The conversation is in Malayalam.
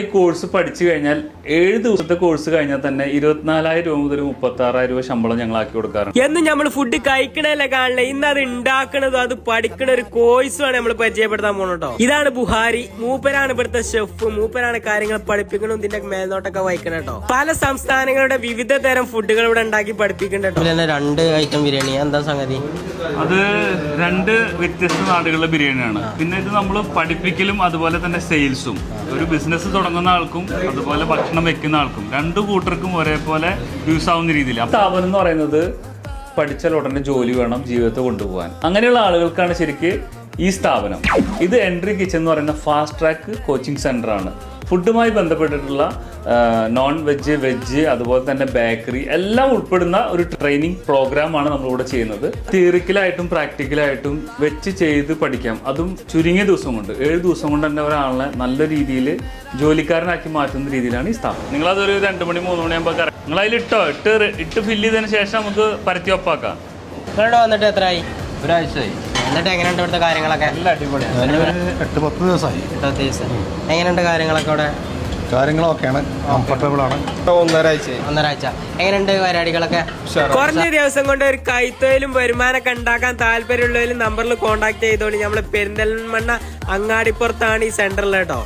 ഈ കോഴ്സ് പഠിച്ചു കഴിഞ്ഞാൽ ഏഴ് ദിവസത്തെ കോഴ്സ് കഴിഞ്ഞാൽ തന്നെ ഇരുപത്തിനാലായിരം രൂപ മുതൽ മുപ്പത്തി ആറായിരം രൂപ ശമ്പളം ഞങ്ങൾ ആക്കി കൊടുക്കാറുണ്ട്. എന്ന് നമ്മൾ ഫുഡ് കഴിക്കണല്ലേ കാണില്ല ഇന്ന് അത് ഉണ്ടാക്കണതും അത് പഠിക്കണ ഒരു കോഴ്സ് കോഴ്സുമാണ് നമ്മൾ പരിചയപ്പെടുത്താൻ പോകണോ ഇതാണ് ബുഹാരി. മൂപ്പരാണ് ഇവിടുത്തെ ഷെഫ് മൂപ്പരാണ് കാര്യങ്ങൾ പഠിപ്പിക്കണം ഇതിന്റെ മേൽനോട്ടൊക്കെ വഹിക്കണം കേട്ടോ പല സംസ്ഥാനങ്ങളുടെ വിവിധ തരം ഫുഡുകൾ ഇവിടെ ഉണ്ടാക്കി പഠിപ്പിക്കണ്ടോ കേട്ടോ രണ്ട് ഐറ്റം ബിരിയാണി. എന്താ സംഗതി? അത് രണ്ട് വ്യത്യസ്ത നാടുകളിലെ ബിരിയാണിയാണ്. പിന്നെ ഇത് നമ്മൾ പഠിപ്പിക്കലും അതുപോലെ തന്നെ സെയിൽസും ഒരു ബിസിനസ് തുടങ്ങുന്ന ആൾക്കും അതുപോലെ ഭക്ഷണം വെക്കുന്ന ആൾക്കും രണ്ടു കൂട്ടർക്കും ഒരേപോലെ യൂസ് ആവുന്ന രീതിയിൽ സ്ഥാപനം എന്ന് പറയുന്നത് പഠിച്ചാൽ ഉടനെ ജോലി വേണം ജീവിതത്തെ കൊണ്ടുപോകാൻ. അങ്ങനെയുള്ള ആളുകൾക്കാണ് ശരിക്ക് ഈ സ്ഥാപനം. ഇത് എൻട്രി കിച്ചൺ എന്ന് പറയുന്ന ഫാസ്റ്റ് ട്രാക്ക് കോച്ചിങ് സെന്റർ ആണ്. ഫുഡുമായി ബന്ധപ്പെട്ടിട്ടുള്ള നോൺ വെജ് വെജ് അതുപോലെ തന്നെ ബേക്കറി എല്ലാം ഉൾപ്പെടുന്ന ഒരു ട്രെയിനിങ് പ്രോഗ്രാമാണ് നമ്മളിവിടെ ചെയ്യുന്നത്. തിയറിക്കലായിട്ടും പ്രാക്ടിക്കലായിട്ടും വെച്ച് ചെയ്ത് പഠിക്കാം. അതും ചുരുങ്ങിയ ദിവസം കൊണ്ട്. ഏഴ് ദിവസം കൊണ്ട് തന്നെ ഒരാളെ നല്ല രീതിയിൽ ജോലിക്കാരനാക്കി മാറ്റുന്ന രീതിയിലാണ് ഈ സ്ഥാപനം. നിങ്ങളതൊരു രണ്ട് മണി മൂന്ന് മണിയാകുമ്പോൾ നിങ്ങൾ അതിൽ ഇട്ടോ ഇട്ട് ഇട്ട് ഫില്ല് ചെയ്തതിന് ശേഷം നമുക്ക് പരത്തി ഒപ്പാക്കാം വന്നിട്ട് എത്രയായി? ഒരാഴ്ചയായി. എന്നിട്ട് എങ്ങനെയുണ്ട് ഇവിടുത്തെ കാര്യങ്ങളൊക്കെ? എട്ട് പത്ത് ദിവസമായി. എട്ടോ ദിവസം. എങ്ങനെയുണ്ട് കാര്യങ്ങളൊക്കെ അവിടെ? കാര്യങ്ങളൊക്കെയാണ്. കംഫർട്ടബിൾ ആണ്. ഒന്നരാഴ്ച. എങ്ങനെയുണ്ട് പരിപാടികളൊക്കെ? കുറഞ്ഞ ദിവസം കൊണ്ട് ഒരു കൈത്തൊഴിലും വരുമാനമൊക്കെ ഉണ്ടാക്കാൻ താല്പര്യമുള്ളവരും നമ്പറിൽ കോൺടാക്ട് ചെയ്തോളി. നമ്മൾ പെരിന്തൽമണ്ണ അങ്ങാടിപ്പുറത്താണ് ഈ സെന്ററിൽ കേട്ടോ.